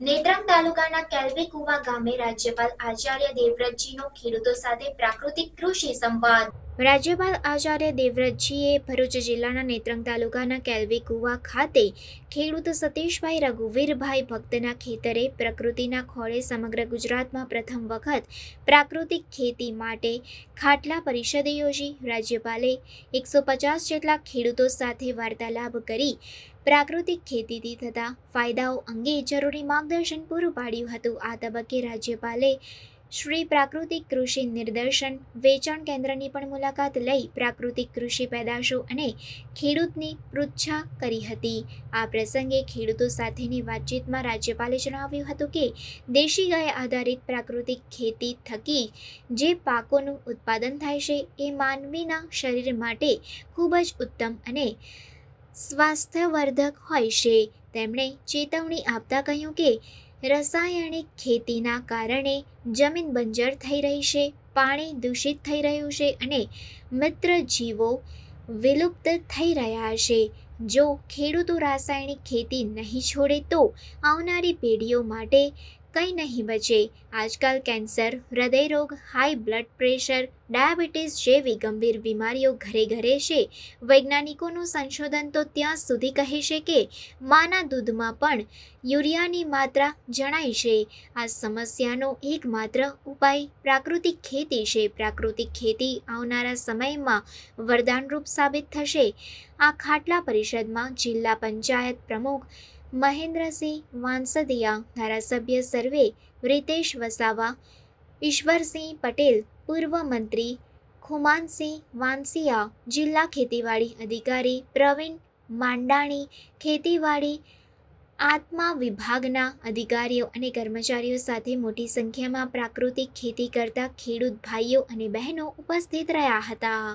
નેત્રંગ તાલુકાના કેલવી કુવા ગામે રાજ્યપાલ આચાર્ય દેવવ્રતજીનો ખેડૂતો સાથે પ્રાકૃતિક કૃષિ સંવાદ. રાજ્યપાલ આચાર્ય દેવવ્રતજીએ ભરૂચ જિલ્લાના નેત્રંગ તાલુકાના કેલ્વી કુવા ખાતે ખેડૂત સતીશભાઈ રઘુવીરભાઈ ભક્તના ખેતરે પ્રકૃતિના ખોળે સમગ્ર ગુજરાતમાં પ્રથમ વખત પ્રાકૃતિક ખેતી માટે ખાટલા પરિષદ યોજી. રાજ્યપાલે એકસો પચાસ જેટલા ખેડૂતો સાથે વાર્તાલાપ કરી પ્રાકૃતિક ખેતીથી થતા ફાયદાઓ અંગે જરૂરી માર્ગદર્શન પૂરું પાડ્યું હતું. આ તબક્કે રાજ્યપાલે શ્રી પ્રાકૃતિક કૃષિ નિદર્શન વેચાણ કેન્દ્રની પણ મુલાકાત લઈ પ્રાકૃતિક કૃષિ પેદાશો અને ખેડૂતની પૃચ્છા કરી હતી. આ પ્રસંગે ખેડૂતો સાથેની વાતચીતમાં રાજ્યપાલે જણાવ્યું હતું કે, દેશી ગાય આધારિત પ્રાકૃતિક ખેતી થકી જે પાકોનું ઉત્પાદન થાય છે એ માનવીના શરીર માટે ખૂબ જ ઉત્તમ અને સ્વાસ્થ્યવર્ધક હોય છે. તેમણે ચેતવણી આપતા કહ્યું કે રાસાયણિક ખેતીના કારણે જમીન બંજર થઈ રહી છે, પાણી દૂષિત થઈ રહ્યું છે અને મિત્ર જીવો વિલુપ્ત થઈ રહ્યા છે. જો ખેડૂતો રાસાયણિક ખેતી નહીં છોડે તો આવનારી પેઢીઓ માટે કંઈ નહીં બચે. આજકાલ કેન્સર, હૃદયરોગ હાઈ બ્લડ પ્રેશર ડાયાબિટીસ જેવી ગંભીર બીમારીઓ ઘરે ઘરે છે. વૈજ્ઞાનિકોનું સંશોધન તો ત્યાં સુધી કહે છે કે માના દૂધમાં પણ યુરિયાની માત્રા જણાય છે. આ સમસ્યાનો એકમાત્ર ઉપાય પ્રાકૃતિક ખેતી છે. પ્રાકૃતિક ખેતી આવનારા સમયમાં વરદાનરૂપ સાબિત થશે. આ ખાટલા પરિષદમાં જિલ્લા પંચાયત પ્રમુખ મહેન્દ્રસિંહ વાંસદિયા ધારાસભ્ય સર્વે વ્રિતેશ વસાવા, ઈશ્વરસિંહ પટેલ, પૂર્વ મંત્રી ખુમાનસિંહ વાંસિયા, જિલ્લા ખેતીવાડી અધિકારી પ્રવીણ માંડાણી, ખેતીવાડી આત્મા વિભાગના અધિકારીઓ અને કર્મચારીઓ સાથે મોટી સંખ્યામાં પ્રાકૃતિક ખેતી કરતા ખેડૂત ભાઈઓ અને બહેનો ઉપસ્થિત રહ્યા હતા.